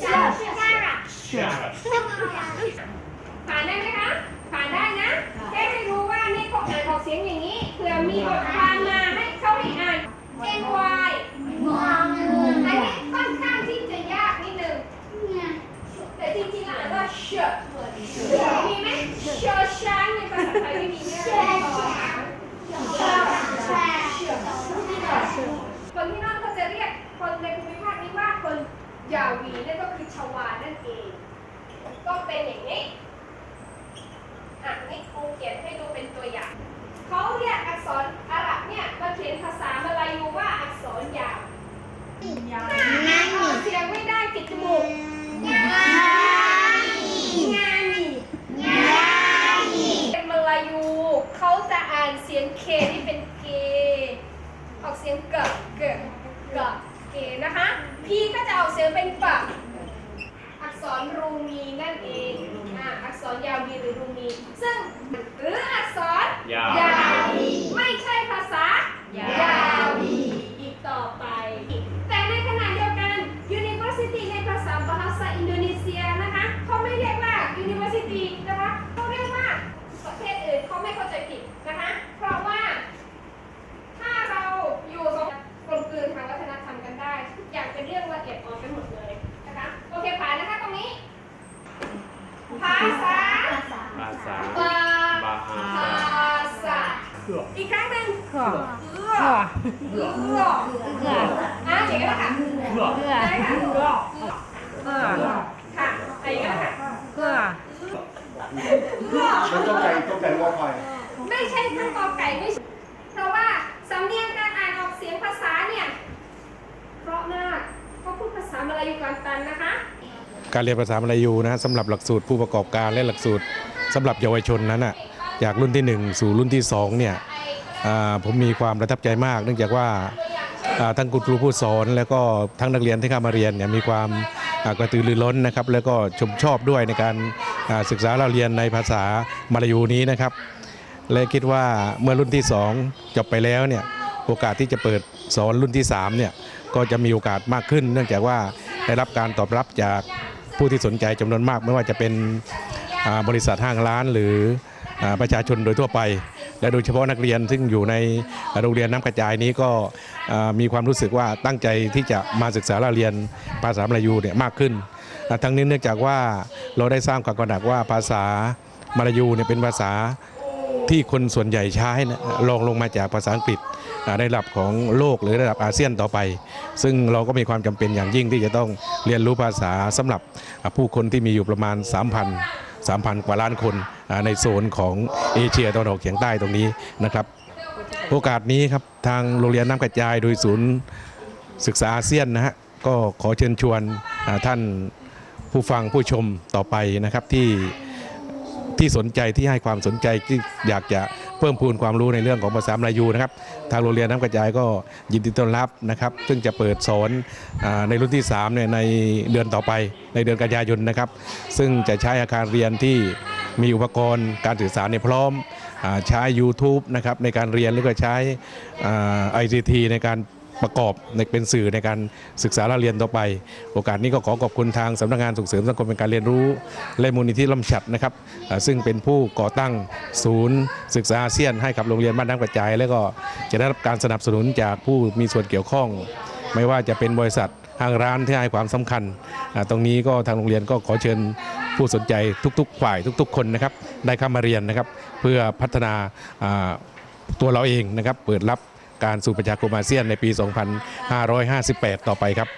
ใช่ใช่ผ่านได้ไหมคะ ผ่านได้นะแค่ให้รู้ว่านี่เขาอ่านออกเสียงอย่างนี้เผื่อมีบทความมาให้เขาให้อ่านเอ็นไวย์งอันนี้ค่อนข้างที่จะยากนิดนึง แต่จริงๆแล้นว่าเชอมีไหมเชอช้างในภาษาไทย เป็นอย่างนี้อะนี่ครูเขียนให้ดูเป็นตัวอย่างเขาเรียกอักษรอาหรับเนี่ยมาเขียนภาษามลายูว่าอักษรยาวถ้าออกเสียงไม่ได้ปิดจมูกงานีเป็นมาลายูเขาจะอ่านเสียงเคที่เป็นเกออกเสียงเกะเกะเกะเกนะคะ พีก็จะออกเสียงเป็นปะ ษรรูมีนั่นเองอ่าอักษรยาวดีหรือรูมี ซึ่งหรืออักษรยาว วีไม่ใช่ภาษายาววีอีกต่อไป แต่ในขณะเดียวกัน University ในภาษา bahasa อินโดนีเซียนะคะเขาไม่เรียกว่า University นะคะเขาเรียกว่าประเทศอื่นเขาไม่เข้าใจผิดนะคะเพราะว่าถ้าเราอยู่ตรงกลมกลืนทางวัฒนธรรมกันได้ ทุกอย่างเป็นเรื่องละเอียดอ่อนกันหมดเลยนะคะ โอเคผ่านนะคะตรงนี้ ภาษา ภาษา บา บาฮา ภาษา อีกครั้งหนึ่งเพื่อเอื้อเอื้อเอื้อเพื่ออะอย่างนี้นแหละค่ะเพื่อได้ค่ะเพื่อค่ะอะไรอย่างนี้นแหละค่ะเพื่อเอื้อแล้วต้องใจต้องใจว่าใครไม่ใช่ทั้งกอไก่ไม่ใช่เพราะว่าสำเนียงการอ่านออกเสียงภาษาเนี่ยเพราะมากเขาพูดภาษามลายูกันตันนะคะ การเรียนภาษามลายูนะสำหรับหลักสูตรผู้ประกอบการและหลักสูตรสำหรับเยาวชนนั้นน่ะ จากรุ่นที่ 1 สู่รุ่นที่2เนี่ยผมมีความประทับใจมาก เนื่องจากว่าทั้งคุณครูผู้สอนแล้วก็ทั้งนักเรียนที่เข้ามาเรียนเนี่ยมีความกระตือรือร้นนะครับแล้วก็ชมชอบด้วยในการศึกษาเราเรียนในภาษามาลายูนี้นะครับ และคิดว่าเมื่อรุ่นที่ 2 จบไปแล้วเนี่ยโอกาสที่จะเปิดสอนรุ่นที่3เนี่ยก็จะมีโอกาสมากขึ้น เนื่องจากว่าได้รับการตอบรับจากผู้ที่สนใจจำนวนมาก ไม่ว่าจะเป็นบริษัทห้างร้านหรือ ประชาชนโดยทั่วไป และโดยเฉพาะนักเรียนซึ่งอยู่ในโรงเรียนน้ำกระจายนี้ก็มีความรู้สึกว่าตั้งใจที่จะมาศึกษาเราเรียนภาษามลายูเนี่ยมากขึ้น ทั้งนี้เนื่องจากว่าเราได้สร้างความกระหนักว่าภาษามลายูเนี่ยเป็นภาษาที่คนส่วนใหญ่ใช้นะลองลงมาจากภาษาอังกฤษในระดับของโลกหรือระดับอาเซียนต่อไป ซึ่งเราก็มีความจำเป็นอย่างยิ่งที่จะต้องเรียนรู้ภาษาสำหรับผู้คนที่มีอยู่ประมาณ 3,000 3,000 กว่าล้านคนในโซนของเอเชียตะวันออกเฉียงใต้ตรงนี้นะครับโอกาสนี้ครับทางโรงเรียนน้ำกระจายโดยศูนย์ศึกษาอาเซียนนะฮะก็ขอเชิญชวนท่านผู้ฟังผู้ชมต่อไปนะครับที่ ที่สนใจที่ให้ความสนใจที่อยากจะเพิ่มพูนความรู้ในเรื่องของภาษามลายูนะครับทางโรงเรียนน้ำกระจายก็ยินดีต้อนรับนะครับ ซึ่งจะเปิดสอนในรุ่นที่3เนี่ยในเดือนต่อไปในเดือนกันยายนนะครับ ซึ่งจะใช้อาคารเรียนที่มีอุปกรณ์การสื่อสารในพร้อมอใช้ YouTube นะครับในการเรียนหรือก็ใช้ไอซีทีในการ ประกอบในเป็นสื่อในการศึกษาเราเรียนต่อไป โอกาสนี้ก็ขอขอบคุณทางสำนักงานส่งเสริมสังคมเป็นการเรียนรู้และมูลนิธิล่ำฉัดนะครับซึ่งเป็นผู้ก่อตั้งศูนย์ ศึกษาอาเซียนให้กับโรงเรียนบ้านน้ำกระจาย และก็จะได้รับการสนับสนุนจากผู้มีส่วนเกี่ยวข้อง ไม่ว่าจะเป็นบริษัทห้างร้านที่ให้ความสำคัญ ตรงนี้ก็ทางโรงเรียนก็ขอเชิญผู้สนใจทุก ๆ ฝ่ายทุก ๆ คนนะครับได้เข้ามาเรียนนะครับ เพื่อพัฒนาตัวเราเองนะครับ เปิดรับ การสู่ประชาคมอาเซียนในปี 2558 ต่อไปครับ